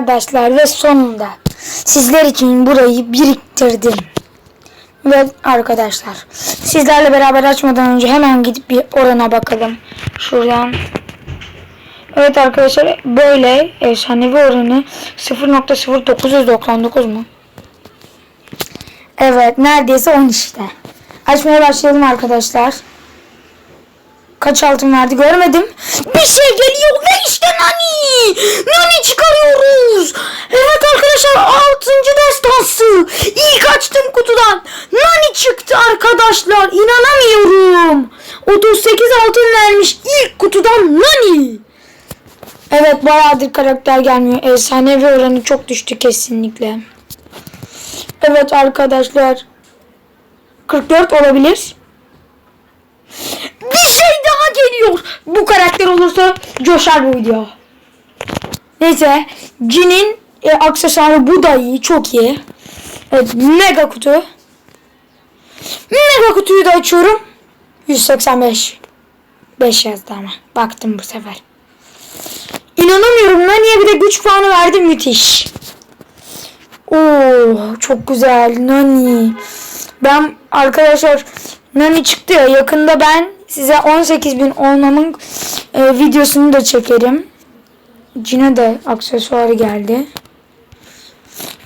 Arkadaşlar ve sonunda sizler için burayı biriktirdim. Ve arkadaşlar sizlerle beraber açmadan önce hemen gidip bir orana bakalım. Şuradan. Evet arkadaşlar böyle efsanevi oranı 0.0999 mu? Evet neredeyse 10 işte. Açmaya başlayalım arkadaşlar. Kaç altın verdi görmedim. Bir şey geliyor ve işte Nani. Nani çıkarıyoruz. Evet arkadaşlar 6. destansı. İlk açtım kutudan. Nani çıktı arkadaşlar. İnanamıyorum. 38 altın vermiş ilk kutudan Nani. Evet bayağıdır karakter gelmiyor. Efsanevi oranı çok düştü kesinlikle. Evet arkadaşlar. 44 olabilir. Bir şey daha geliyor. Bu karakter olursa coşar bu video. Neyse. Jin'in e, aksesuarı bu da iyi. Çok iyi. Evet. Mega kutu. Mega kutuyu da açıyorum. 185. 5 yazdı ama. Baktım bu sefer. İnanamıyorum. Nani'ye bir de güç puanı verdi. Müthiş. Oo, çok güzel. Nani. Ben arkadaşlar Nani çıktı ya yakında ben size 18.000 olmamın e, videosunu da çekerim. Cine de aksesuarı geldi.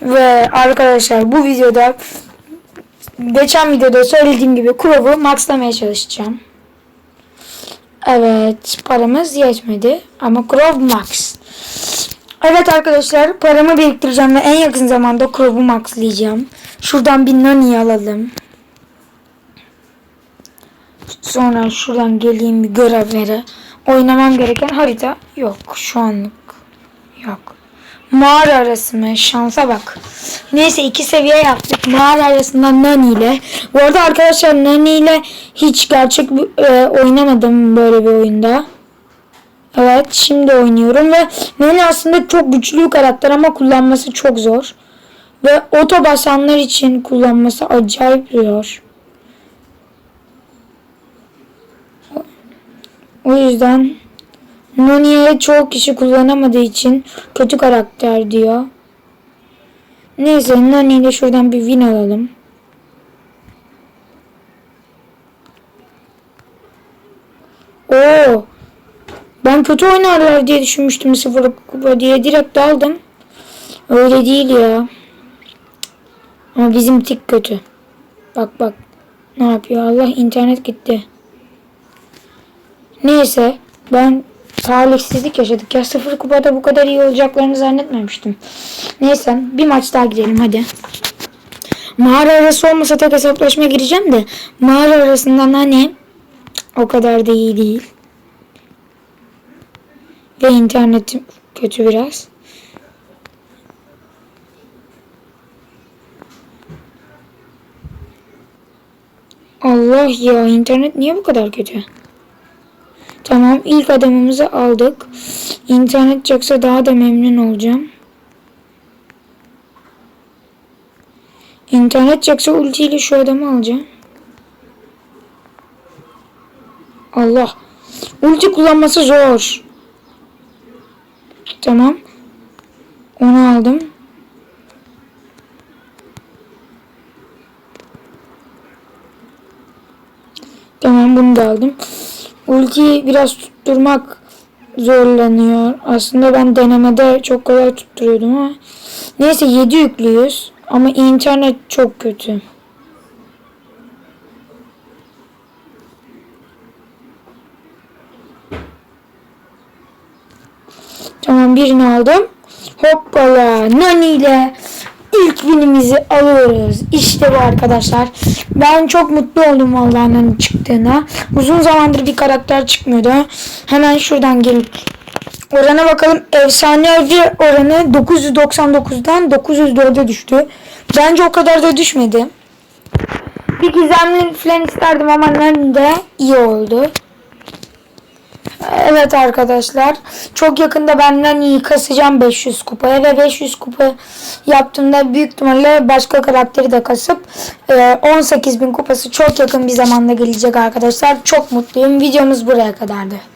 Ve arkadaşlar bu videoda geçen videoda söylediğim gibi Crow'u maxlamaya çalışacağım. Evet paramız yetmedi ama Crow max. Evet arkadaşlar paramı biriktireceğim ve en yakın zamanda Crow'u maxlayacağım. Şuradan bir Nani alalım. Sonra şuradan geleyim bir görevlere. Oynamam gereken harita yok şu anlık. Yok. Mağara arası mı? Şansa bak. Neyse iki seviye yaptık. Mağara arasında Nani ile. Bu arada arkadaşlar Nani ile hiç gerçek e, oynamadım böyle bir oyunda. Evet şimdi oynuyorum ve Nani aslında çok güçlü bir karakter ama kullanması çok zor. Ve oto basanlar için kullanması acayip zor. O yüzden Nani'ye çoğu kişi kullanamadığı için kötü karakter diyor. Neyse Nani ile şuradan bir win alalım. Oo. Ben kötü oynarlar diye düşünmüştüm sıfır kupa diye direkt aldım. Öyle değil ya. Ama bizim tik kötü. Bak bak. Ne yapıyor? Allah internet gitti. Neyse ben talihsizlik yaşadık ya sıfır kupada bu kadar iyi olacaklarını zannetmemiştim. Neyse bir maç daha gidelim hadi. Mağara arası olmasa tek hesaplaşma gireceğim de mağara arasından hani o kadar da iyi değil. Ve internetim kötü biraz. Allah ya internet niye bu kadar kötü? Tamam ilk adamımızı aldık. İnternet çaksa daha da memnun olacağım. İnternet çaksa ultiyle şu adamı alacağım. Allah. Ulti kullanması zor. Tamam. Onu aldım. Tamam bunu da aldım. Ultiyi biraz tutturmak zorlanıyor. Aslında ben denemede çok kolay tutturuyordum ama. Neyse 7 yüklüyüz. Ama internet çok kötü. Tamam birini aldım. Hoppala Nani ile ilk winimizi alıyoruz. İşte bu arkadaşlar. Ben çok mutlu oldum vallahi Nani çıktığına. Uzun zamandır bir karakter çıkmıyordu. Hemen şuradan gelip orana bakalım. Efsanevi oranı 999'dan 904'e düştü. Bence o kadar da düşmedi. Bir gizemli falan isterdim ama de iyi oldu. Evet arkadaşlar. Çok yakında benden iyi kasacağım 500 kupaya ve 500 kupa yaptığımda büyük ihtimalle başka karakteri de kasıp 18.000 kupası çok yakın bir zamanda gelecek arkadaşlar. Çok mutluyum. Videomuz buraya kadardı.